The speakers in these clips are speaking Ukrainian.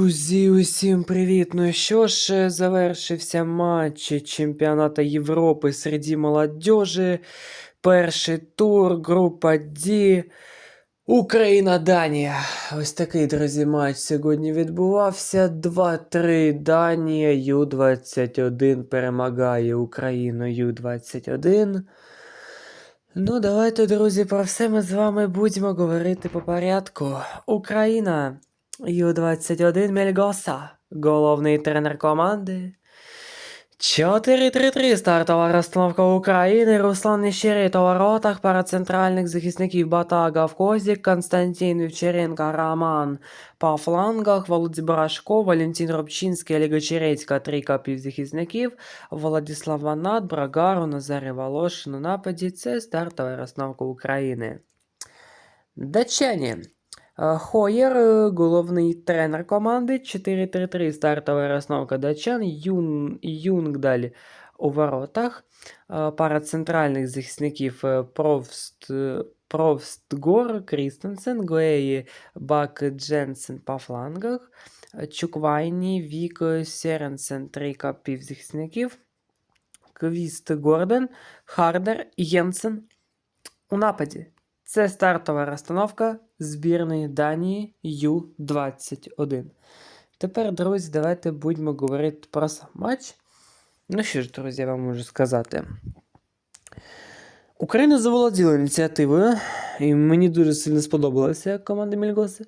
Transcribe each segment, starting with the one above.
Друзі, усім привіт! Ну що ж, е, завершився матч чемпіонату Європи серед молодежі. Перший тур, група D. Україна-Данія. Ось такий, друзі, матч сьогодні відбувався. 2-3 Данія, Ю-21 перемагає Україну Ю-21. Ну, давайте, друзі, про все ми з вами будемо говорити по порядку. Україна. Ю-21 Мельгоса, головний тренер команди. 4-3-3 стартова розстановка України. Руслан Нещерит у воротах, пара центральних захисників Батагов Козік, Константин Вівчаренко, Роман по флангах, Володимир Брашко, Валентин Робчинський, Олега Черецька, трійка півзахисників, Владислав Ванат, Брагару, Назарій Волошин у нападі. Це стартова розстановка України. Датчані. Е, Хоєр, е, головний тренер команди, 4-3-3 стартова розновка датчан, Юн, Юнгдаль у воротах, Е, пара центральних захисників Провст, Провстгор, Крістенсен, Гуеї, Бак, Дженсен по флангах, Чуквайні, Вік, Серенсен, трійка півзахисників, Квіст Гордон, Хардер, Єнсен у нападі. Це стартова розстановка збірної Данії Ю-21. Тепер, друзі, давайте будемо говорити про сам матч. Ну що ж, друзі, я вам можу сказати. Україна заволоділа ініціативою, і мені дуже сильно сподобалася команда Мільгоси.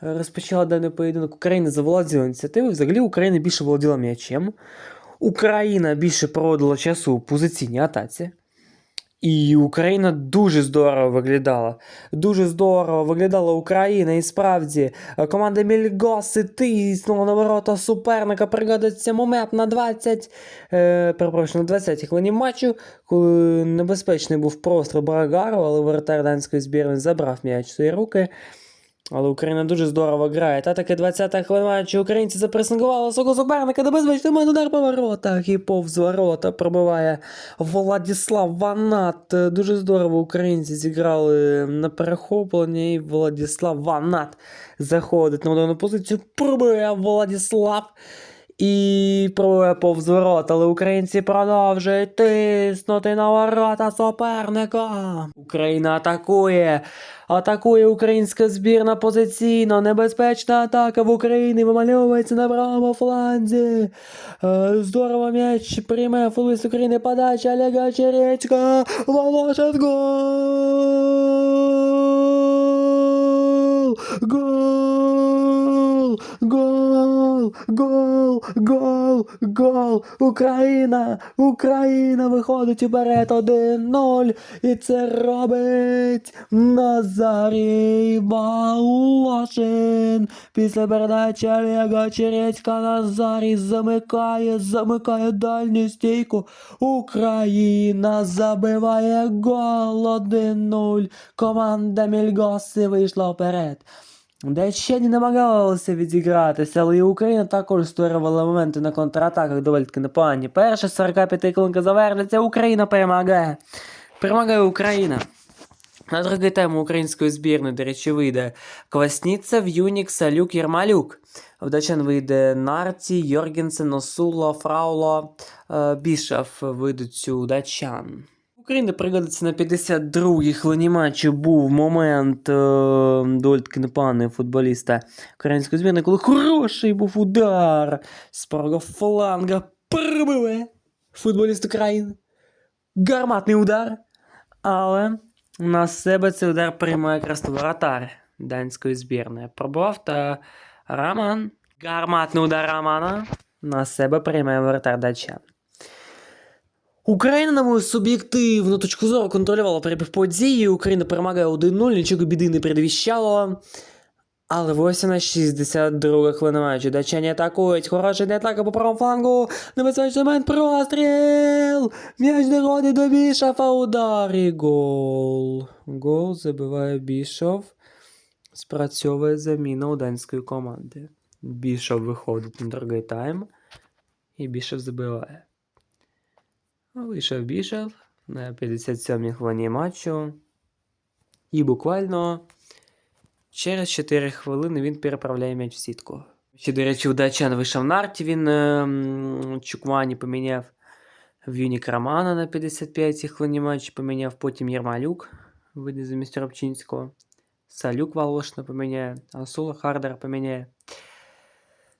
Розпочала даний поєдинок. Україна заволоділа ініціативою. Взагалі Україна більше володіла м'ячем. Україна більше проводила часу у позиційній атаці. І Україна дуже здорово виглядала. Дуже здорово виглядала Україна. І справді е, команда Мільгоси тиснула на ворота суперника. Пригадується момент на 20, е, перепрошую, на 20-й хвилині матчу, коли небезпечний був простріл Брагару, але воротар данської збірної забрав м'яч свої руки. Але Україна дуже здорово грає. Та таки 20-та хвилина матчу українці запресингували свого суперника, небезпечний момент удар по воротах і повз ворота пробиває Владіслав Ванат. Дуже здорово українці зіграли на перехопленні. І Владіслав Ванат заходить на ударну позицію. Пробиває Владіслав. І пробує повз ворота, але українці продовжують тиснути на ворота суперника. Україна атакує. Атакує українська збірна позиційно. Небезпечна атака в Україні вимальовується на правому фланзі. Е, Здорово м'яч прийме футболіст України. Подача Олега Черецька. Волошин гол! Гол! Гол! Гол! Україна! Україна виходить уперед 1-0. І це робить Назарій Волошин. Після передачі Олега Черецька Назарій замикає, замикає дальню стійку. Україна забиває гол 1-0. Команда Мільгоси вийшла вперед. Датчані намагалися відігратися, але і Україна також створювала моменти на контратаках доволі таки непогані. Перша 45 хвилинка завершиться, Україна перемагає. Перемагає Україна. На другий тему української збірної, до речі, вийде Квасніцев, Юнік, Салюк, Єрмалюк. В вийде Нарті, Йоргенсен, Осуло, Фрауло, е, Бішов вийдуть у датчан. Україна пригодиться на 52-й хвилині матчу був момент е, доволі таки непоганий футболіста української збірної, коли хороший був удар з правого фланга прибиве футболіст України. Гарматний удар. Але на себе цей удар приймає якраз воротар данської збірної. Пробував та Роман. Гарматний удар Романа на себе приймає воротар датчан. Україна, на мою суб'єктивну точку зору, контролювала перебіг події. Україна перемагає 1-0, нічого біди не передвіщало. Але ось на 62 хвилина матчу. Датчані атакують. Хороша йде атака по правому флангу. Небезпечний момент простріл. М'яч доходить до Бішофа. Удар і гол. Гол забиває Бішов. Спрацьовує заміна у данської команди. Бішов виходить на другий тайм. І Бішов забиває. Вийшов Бішов на 57-й хвилині матчу. І буквально через 4 хвилини він переправляє м'яч в сітку. Ще, до речі, у Дачан вийшов Нарті, він е, Чуквані поміняв. В'юнік Романа на 55-й хвилині матчі поміняв, потім Єрмалюк вийде замість Робчинського. Салюк Волошина поміняє, Ансула Хардер поміняє.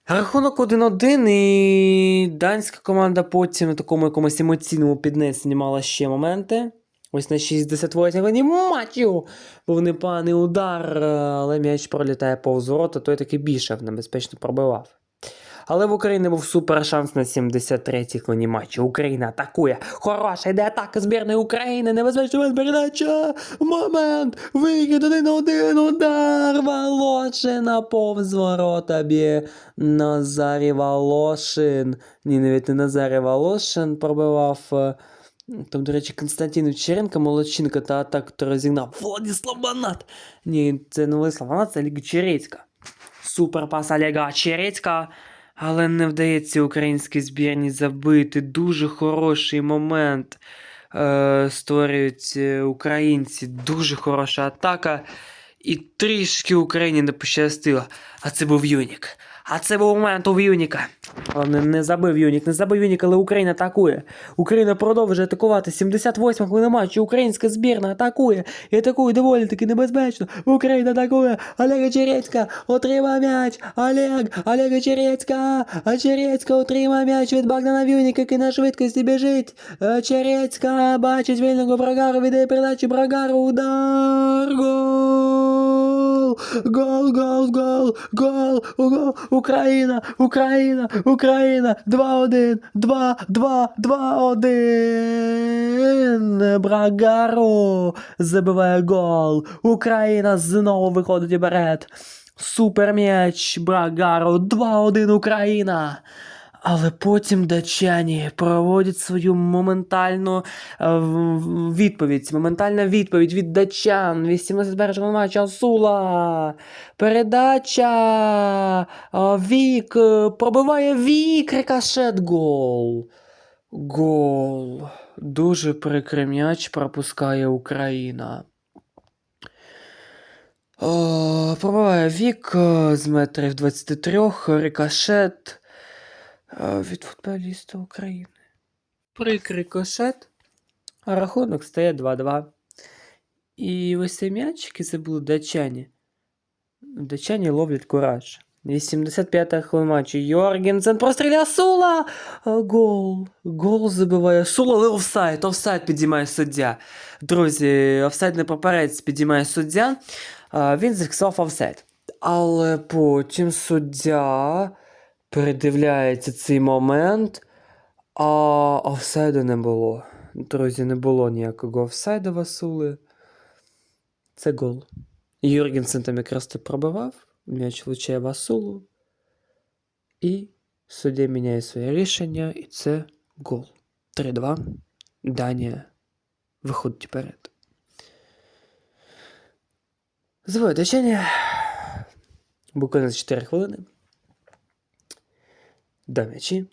Рахунок 1-1, і данська команда потім на такому якомусь емоційному піднесенні мала ще моменти. Ось на 68 хвилині матчу був непоганий удар, але м'яч пролітає повз ворота, той таки більше небезпечно пробивав. Але в Україні був супер шанс на 73-й хвилині матчу. Україна атакує. Хороша йде атака збірної України. Небезпечна передача. Момент. Вихід один на один. Удар. Волошина повз ворота б'є Назарій Волошин. Ні, навіть не Назарій Волошин пробивав. е, Там, до речі, Константин Черенко, Молодчинка та атаку розігнав. Владислав Банат. Ні, це не Владислав Банат, це Олег Черецька. Супер пас Олега Черецька. Але не вдається українській збірні забити. Дуже хороший момент е, створюють е, українці. Дуже хороша атака. І трішки Україні не пощастило. А це був Юнік. А це був момент у Юніка. Не, не забив Юнік, не забив Юнік, але Україна атакує. Україна продовжує атакувати. 78 хвилина матчу. Українська збірна атакує. І атакує доволі таки небезпечно. Україна атакує. Олега Черецька отримав м'яч. Олег, Олега Черецька. Черецька отримав м'яч від Богдана Вюніка, який на швидкості біжить. Е, Черецька бачить вільного Брагару, віддає передачу Брагару. Удар. Гол. Гол, гол, гол, гол, гол. Україна, Україна, Україна. 2-1, 2, 2, 2-1. Брагару забиває гол. Україна знову виходить вперед. Супер м'яч Брагару. 2-1 Україна. Але потім датчані проводять свою моментальну е, відповідь. Моментальна відповідь від датчан. 81 матч Асула. Передача. Вік. е, Пробиває Вік. Рикошет. Гол. Гол. Дуже прикрий м'яч пропускає Україна. Пробиває Вік е, з метрів 23, рикошет е, від футболіста України. Прикрий рикошет, а рахунок стає 2-2. І ось цей м'яч, який забули датчані. Датчані ловлять кураж. 85-та хвилина матчу. Йоргенсен простріляє Сула! Гол. Гол забиває Сула, але офсайд. Офсайд підіймає суддя. Друзі, офсайд не поперець підіймає суддя. Він зафіксував офсайд. Але потім суддя передивляється цей момент, а офсайду не було. Друзі, не було ніякого офсайду Васули. Це гол. Юргенсен там якраз то пробивав, м'яч влучає Васулу. І суддя міняє своє рішення, і це гол. 3-2. Данія виходить вперед. Звоє дочення. Буквально за 4 хвилини. До м'ячі.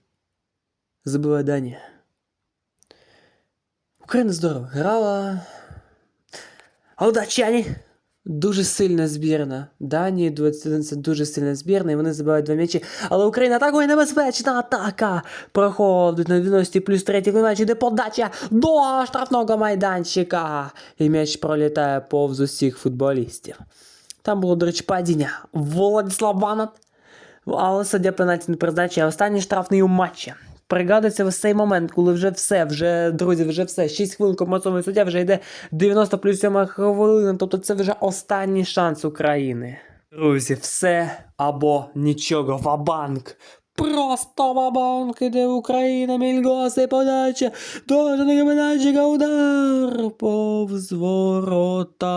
Забиває Данія. Україна здорово грала. А датчані дуже сильна збірна. Данії 21 це дуже сильна збірна, і вони забивають два м'ячі. Але Україна атакує небезпечна атака. Проходить на 90 плюс 3 матчі, де подача до штрафного майданчика. І м'яч пролітає повз усіх футболістів. Там було, до речі, падіння. Владислав Банат. Але суддя пенальті не призначає. Останній штрафний у матчі. Пригадується ось цей момент, коли вже все, вже, друзі, вже все. 6 хвилин компенсований суддя, вже йде 90 плюс 7 хвилина. Тобто це вже останній шанс України. Друзі, все або нічого. Вабанк. Просто вабанк іде Україна, мільгоси, подача. Дуже кабинальчика удар. Повз ворота.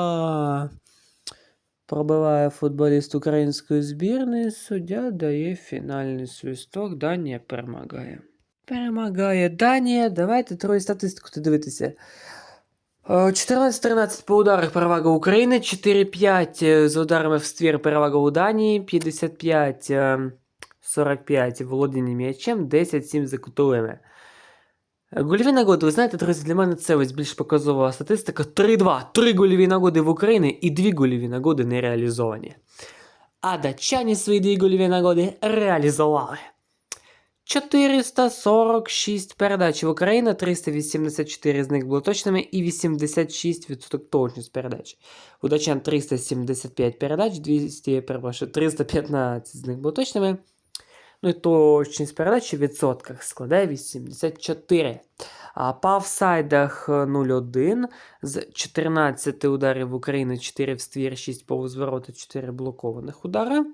Пробиває футболіст української збірної, суддя дає фінальний свисток, Данія перемагає. Перемагає Данія. Давайте трохи статистику дивитися. Е, 14-13 по ударах перевага України, 4-5 е, з ударами в ствір перевага у Данії, 55 е, 45 володіння м'ячем, 10-7 за кутовими. Гольові нагоди, ви знаєте, друзі, для мене це ось більш показова статистика. 3-2. 3 гольові нагоди в Україні і 2 гольові нагоди не реалізовані. а датчані свої дві гольові нагоди реалізували. 446 передач в Україні, 384 з них були точними і 86% точність передач. У датчан 375 передач, 200, перепрошую, 315 з них були точними. Ну і точність передач у відсотках складає 84. А по офсайдах е, 0-1. З 14 ударів в Україні 4 в ствір, 6 повзвороту, 4 блокованих удари.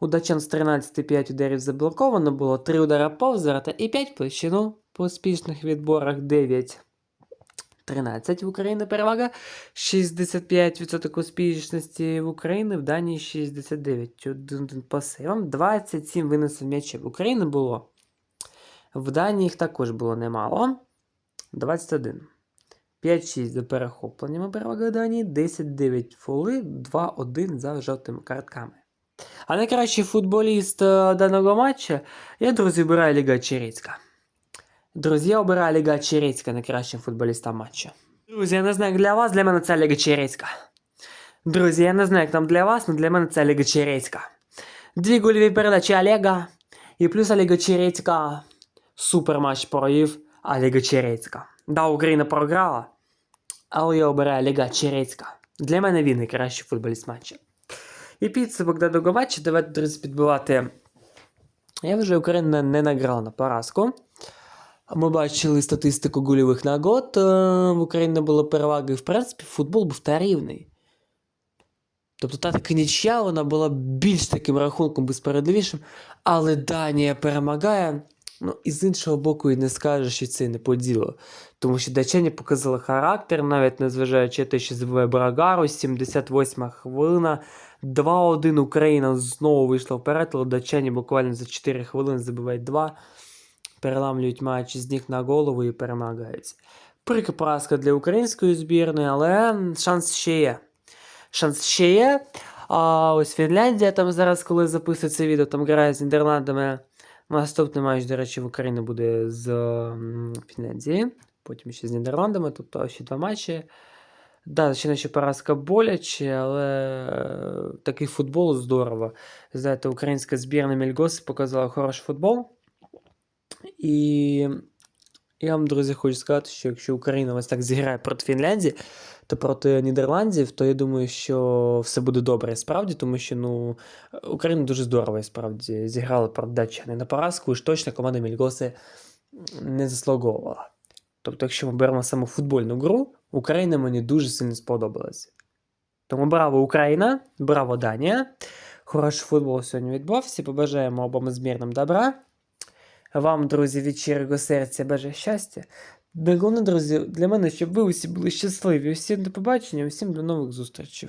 У датчан з 13 5 ударів заблоковано було, 3 удара повз і 5 площину по успішних відборах 9. 13 в Україні перевага, 65% успішності в Україні, в Данії 69. 1 по сейвам, 27 виносів м'ячів. В Україні було. В Данії їх також було немало. 21. 5-6 за перехопленнями перевага Данії, 10-9 фоли, 2-1 за жовтими картками. А найкращий футболіст е, даного матча я, друзі, обираю Ліга Черецька. Друзі, обираю Ліга Черецька найкращим футболістом матчу. Друзі, я не знаю, як для вас, для мене це Ліга Черецька. Друзі, я не знаю, як там для вас, але для мене це Ліга Черецька. Дві гольові передачі Олега і плюс Олега Черецька. Супер матч провів Олега Черецька. Да, Україна програла, але я обираю Олега Черецька. Для мене він найкращий футболіст матчу. І підсумок даного матчу давайте, друзі, підбивати. Я вже Україна не награла на поразку. Ми бачили статистику гольових нагод. е, В Україні була перевага, і в принципі футбол був та рівний. Тобто та така нічия, вона була більш таким рахунком безпередливішим, але Данія перемагає. Ну, і з іншого боку, і не скажеш, що це не по ділу. Тому що датчані показали характер, навіть незважаючи те, що забиває Брагару, 78 хвилина. 2-1 Україна знову вийшла вперед, але датчані буквально за 4 хвилини забивають 2, переламлюють матч з ніг на голову і перемагають. Прика поразка для української збірної, але шанс ще є. Шанс ще є. А ось Фінляндія там зараз, коли записує це відео, там грає з Нідерландами. Наступний матч, до речі, в Україні буде з Фінляндії, потім ще з Нідерландами, тобто ще два матчі. Да, ще наче поразка боляче, але е, такий футбол здорово. Знаєте, українська збірна Мільгос показала хороший футбол. І я вам, друзі, хочу сказати, що якщо Україна ось так зіграє проти Фінляндії, то проти Нідерландів, то я думаю, що все буде добре справді, тому що ну, Україна дуже здорово справді зіграла проти Датчини на поразку, і ж точно команда Мільгоси не заслуговувала. Тобто, якщо ми беремо саме футбольну гру, Україна мені дуже сильно сподобалася. Тому браво Україна, браво Данія. Хороший футбол сьогодні відбувся. Побажаємо обом збірнам добра. Вам, друзі, від щирого серця бажаю щастя. Головне, друзі, для мене, щоб ви усі були щасливі. Усім до побачення, усім до нових зустрічей.